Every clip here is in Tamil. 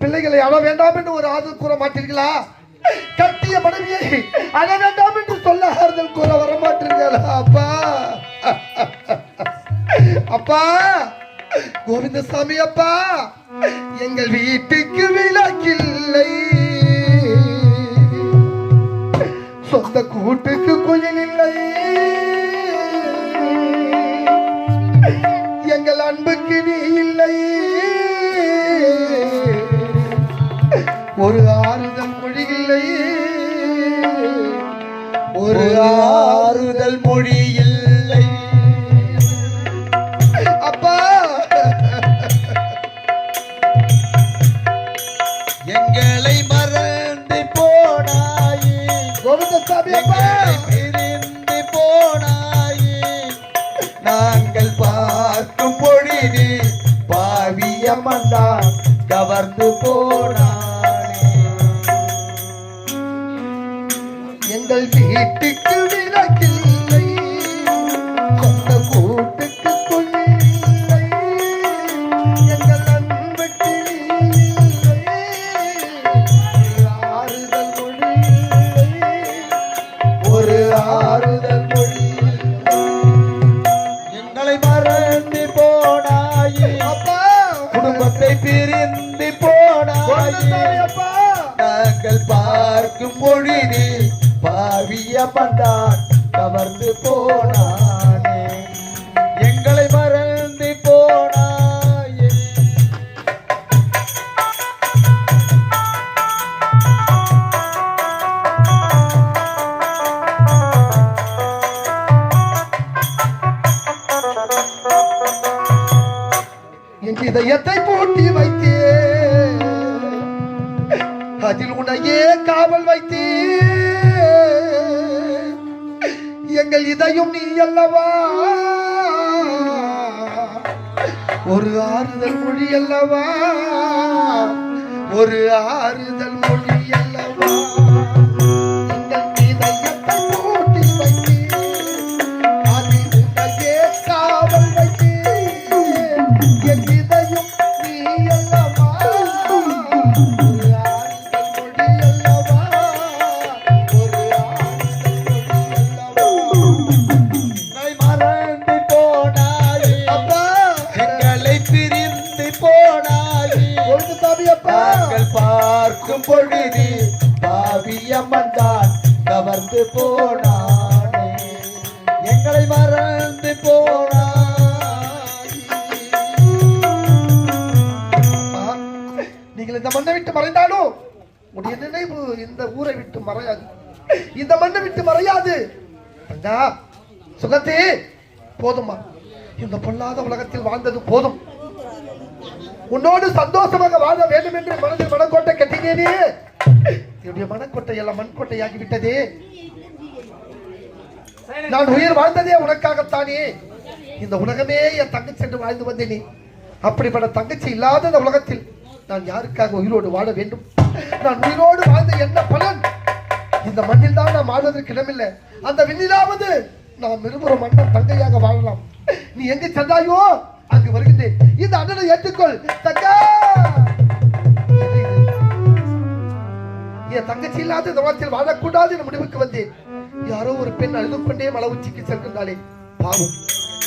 பிள்ளைகளை அழ வேண்டாம் என்று ஒரு ஆறுதல் கூற மாட்டீர்களா? கட்டிய மனைவியை அழ வேண்டாம் என்று சொல்ல ஆறுதல் கூற வர மாட்டீர்களா அப்பா? அப்பா கோவிந்தசாமி அப்பா எங்கள் வீட்டுக்கு விளக்கில்லை இல்லை ஒரு ஆறுதல் மொழி இல்லை. அப்பா. எங்களை மறந்து போனாயே. கோவிந்தசாமி அப்பா. பிரிந்து போனாயே. நாங்கள் பார்க்கும் பொழுது பாவியமந்தான் கவர்ந்து போனானே எங்கள் வீட்டுக்கு இதயத்தை பூட்டி வைத்தே. அதில் உன்னையே காவல் வைத்தே. எங்கள் இதையும் நீ அல்லவா? ஒரு ஆறுதல் மொழி அல்லவா? ஒரு ஆறுதல் மொழி அல்லவா? Thank you. நாங்கள் பார்க்கும் பொழுது பாவியமந்தான் கவர்ந்து போனானே. எங்களை மறந்து அம்மா, நீங்கள் இந்த மண்ணை விட்டு மறைந்தாலும் உடைய நினைவு இந்த ஊரை விட்டு மறையாது. இந்த மண்ணை விட்டு மறையாது. சுகத்தே போதுமா இந்த பொல்லாத உலகத்தில் வாழ்ந்தது போதும். உன்னோடு சந்தோஷமாக வாழ வேண்டும் என்று மனதில் மனக்கோட்டை கட்டினேனே. என்னுடைய மனக்கோட்டை எல்லாம் மண்கோட்டையாகி விட்டதே நான் உயிர் வாழ்ந்ததே உனக்காகத்தானே. இந்த உலகமே என் தங்கச்சி என்று வாழ்ந்து வந்தேனே. அப்படிப்பட்ட தங்கச்சி இல்லாத இந்த உலகத்தில் நான் யாருக்காக உயிரோடு வாழ வேண்டும்? நான் உயிரோடு வாழ்ந்த என்ன பலன்? இந்த மண்ணில் தான் நாம் வாழ்வதற்கு இடமில்லை. அந்த விண்ணிலாவது நாம் இருவரும் மண்ணன் தங்கையாக வாழலாம். நீ எங்கு சென்றாயோ? அங்கு வருகின்றேன் இந்த அண்ணனை ஏற்றுக்கொள் தங்கா! என் தங்கச்சி இல்லாத இந்த உலகத்தில் வாழக்கூடாது என முடிவுக்கு வந்தேன். யாரோ ஒரு பெண் அழுது கொண்டே மலை உச்சிக்கு செல்கின்றாளே. பாவம்.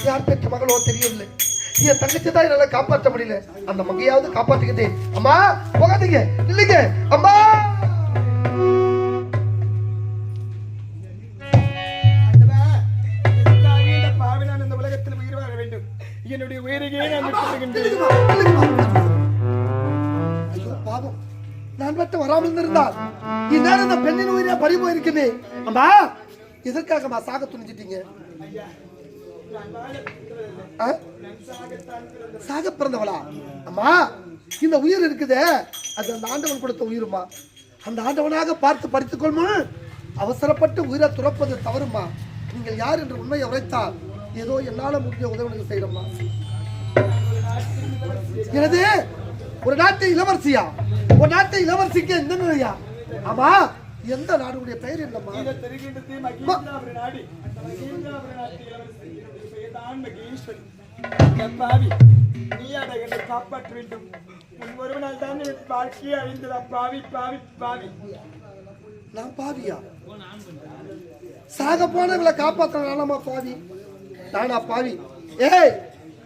யார் பெற்ற மகளோ தெரியவில்லை. என் தங்கச்சி தான் என்னால காப்பாற்ற முடியல. அந்த மகையாவது காப்பாத்துக்கிட்டேன் அம்மா போகாதீங்க. இல்லைங்க அம்மா! என்னுடைய உயிரையே நான் விட்டுகின்றேன் ஐயோ பாவம். நான் மட்டும் வராமல் இருந்திருந்தால் இந்நேரம் இந்த பெண்ணின் உயிரே பறி போயிருக்குமே. அம்மா எதற்காகம்மா சாக துணிஞ்சிட்டீங்க? சாக பிறந்தவளா? அம்மா இந்த உயிர் இருக்குதே. அது அந்த ஆண்டவன் கொடுத்த உயிருமா அந்த ஆண்டவனாக பார்த்து பறித்துக் அவசரப்பட்டு உயிரை துறப்பது தவறுமா நீங்கள் யார் என்று உண்மையை உரைத்தால் ஏதோ என்னால முடிஞ்ச உதவிகள் செய்யறோம்மா எனது ஒரு நாட்டு இளவரசியா? ஒரு நாட்டு இளவரசிக்கு எந்த நிலையா? ஆமா எந்த நாடுடைய பெயர் என்னம்மா? காப்பாற்ற வேண்டும். உன் ஒருவனால் தான் வாழ்க்கையை அழிந்ததா. பாவி பாவி பாவி. நான் பாவியா? சாக போனவங்களை காப்பாற்ற நானாமா பாவி. நானா பாவி. ஏய்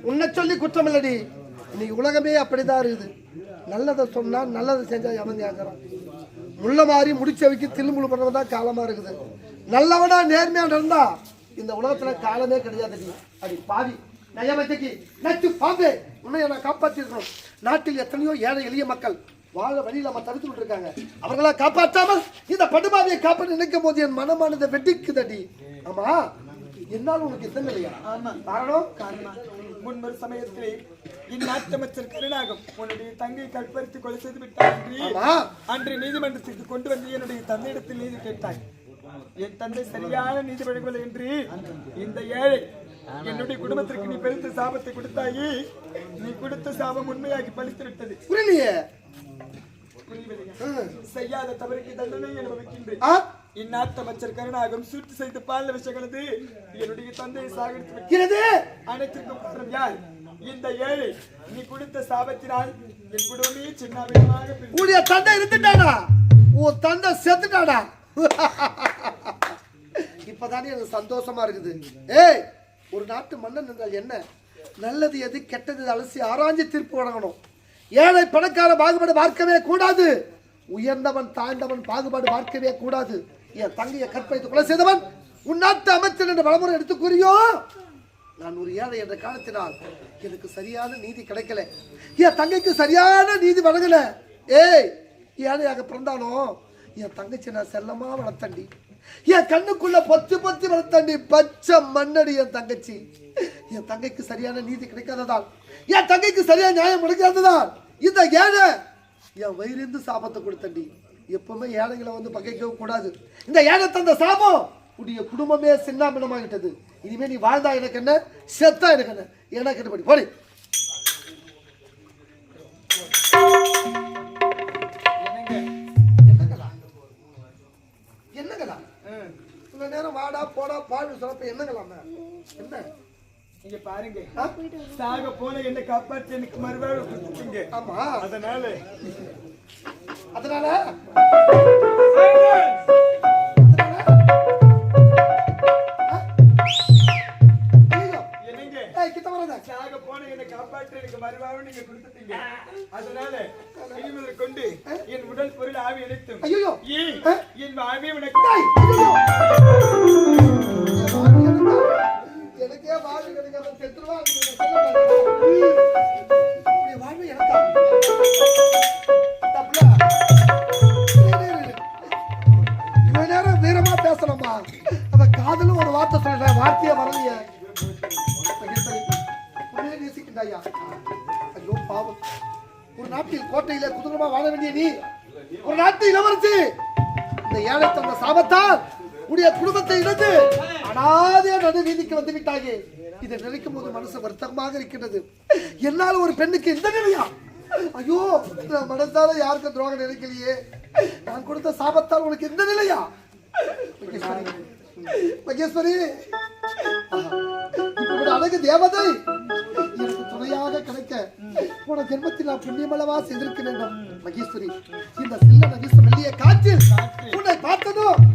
உன்னை சொல்லி குற்றம் இல்லடி நீ உலகமே அப்படிதான் இருக்குது. நல்லதை சொன்னா நல்லதை செஞ்சா எவன் கேட்கறான் முள்ள மாறி முடிச்சவைக்கு தில்லுமுழு பண்றது தான் காலமா இருக்குது. நல்லவனா நேர்மையா நடந்தா இந்த உலகத்துல காலமே கிடையாது அடி பாவி. நயமத்தைக்கு நச்சு பாம்பே. உன்னை நான் காப்பாற்றிருக்கணும் நாட்டில் எத்தனையோ ஏழை எளிய மக்கள் வாழ வழியில் நம்ம தடுத்து இருக்காங்க அவர்களா காப்பாற்றாமல் இந்த படுபாவியை காப்பாற்ற நினைக்கும் போது என் மனமானதை வெட்டிக்குதடி ஆமா என்னால் உனக்கு எத்தனை இல்லையா காரணம்? காரணம்? முன்பொரு சமயத்திலே இந்நாட்டு அமைச்சர் கருணாகம் உன்னுடைய தங்கை கற்பழித்து கொலை செய்து விட்டார் அன்று நீதிமன்றத்திற்கு கொண்டு வந்து என்னுடைய தந்தையிடத்தில் நீதி கேட்டாய். என் தந்தை சரியான நீதி வழங்கவில்லை என்று இந்த ஏழை என்னுடைய குடும்பத்திற்கு நீ பெருத்த சாபத்தை கொடுத்தாயே நீ கொடுத்த சாபம் உண்மையாகி பலித்து விட்டது. புரியலையே. செய்யாத தவறுக்கு தண்டனை அனுபவிக்கின்றேன்? இந்நாட்டு அமைச்சர் கருணாகம் சூட்டு செய்து பால் விஷயங்களது என்னுடைய தந்தையை சாகடித்து. என்னது? அனைத்திற்கும் காரணம் யார்? இந்த ஏழை. நீ கொடுத்த சாபத்தினால் என் குடும்பமே பிரிந்து உன்னுடைய தந்தை இருந்துட்டாடா உன் தந்தை செத்துட்டாடா இப்பதானே எனக்கு சந்தோஷமா இருக்குது. ஏய் ஒரு நாட்டு மன்னன் என்றால் என்ன? நல்லது எது கெட்டது அலசி ஆராய்ஞ்சு தீர்ப்பு வழங்கணும். ஏழை பணக்கார பாகுபாடு பார்க்கவே கூடாது. உயர்ந்தவன் தாழ்ந்தவன் பாகுபாடு பார்க்கவே கூடாது. என் தங்கையை கற்பழித்து கொலை செய்தவன் உன் நாட்டு அமைச்சர் என்ற வளமுறை எடுத்து கூறியோ? நான் ஒரு ஏழை என்ற காரணத்தினால் எனக்கு சரியான நீதி கிடைக்கல. என் தங்கைக்கு சரியான நீதி வழங்கல. ஏய் ஏழையாக பிறந்தாலும் என் தங்கச்சி நான் செல்லமா வளர்த்தண்டி. என் கண்ணுக்குள்ள பத்து பத்து வளர்த்தண்டி பச்சை மண்ணடி என் தங்கச்சி. என் தங்கைக்கு சரியான நீதி கிடைக்காததால் என் தங்கைக்கு சரியான நியாயம் கிடைக்காததால் இந்த ஏழை என் வயிறிந்து சாபத்தை கொடுத்தண்டி. எப்பவுமே ஏழைகளை வந்து பகைக்கவும் கூடாது. இந்த ஏழை தந்த சாபம் உடைய குடும்பமே சின்னாபின்னமாகிட்டது. இனிமே நீ வாழ்ந்தா எனக்கு என்ன? செத்தா எனக்கு என்ன? எனக்கு என்ன படி போடி. என்னங்களா. இவ்வளவு நேரம் வாடா போடா பாடு சொல்லப்ப என்னங்களாம என்ன? இங்க பாருங்க? சாக போன என்னை காப்பாற்றி எனக்கு மறுவாழ்வு கொடுத்துட்டீங்க. ஆமா. அதனால அதனால? அதனால இனிமேல் கொண்டு என் உடல் பொருள் ஆவி அனைத்தும் ஐயோ? என் ஆவி உனக்கு! எனக்கே வாழ்வு கிடைக்காம செத்துருவா கோட்டையில குதூரமா வாழ வேண்டிய நீ. ஒரு நாட்டு இளவரசி. இந்த ஏழை தந்த சாபத்தால் உடைய குடும்பத்தை இழந்து அனாதைய நடு வீதிக்கு வந்து விட்டாயே. இதை நினைக்கும் போது மனசு வருத்தமாக இருக்கின்றது. என்னால் ஒரு பெண்ணுக்கு இந்த நிலையா? ஐயோ நான் மனசால யாருக்கும் துரோகம் நினைக்கலையே. நான் கொடுத்த சாபத்தால் உனக்கு இந்த நிலையா? மகேஸ்வரி. மகேஸ்வரி. அழகு தேவதை. எனக்கு துணையாக கிடைக்க போன ஜென்மத்தில் நான் புண்ணியமளவா செய்திருக்க வேண்டும் மகேஸ்வரி இந்த சில்ல நகேஸ்வரி மெல்லிய காற்றில் உன்னை பார்த்ததும்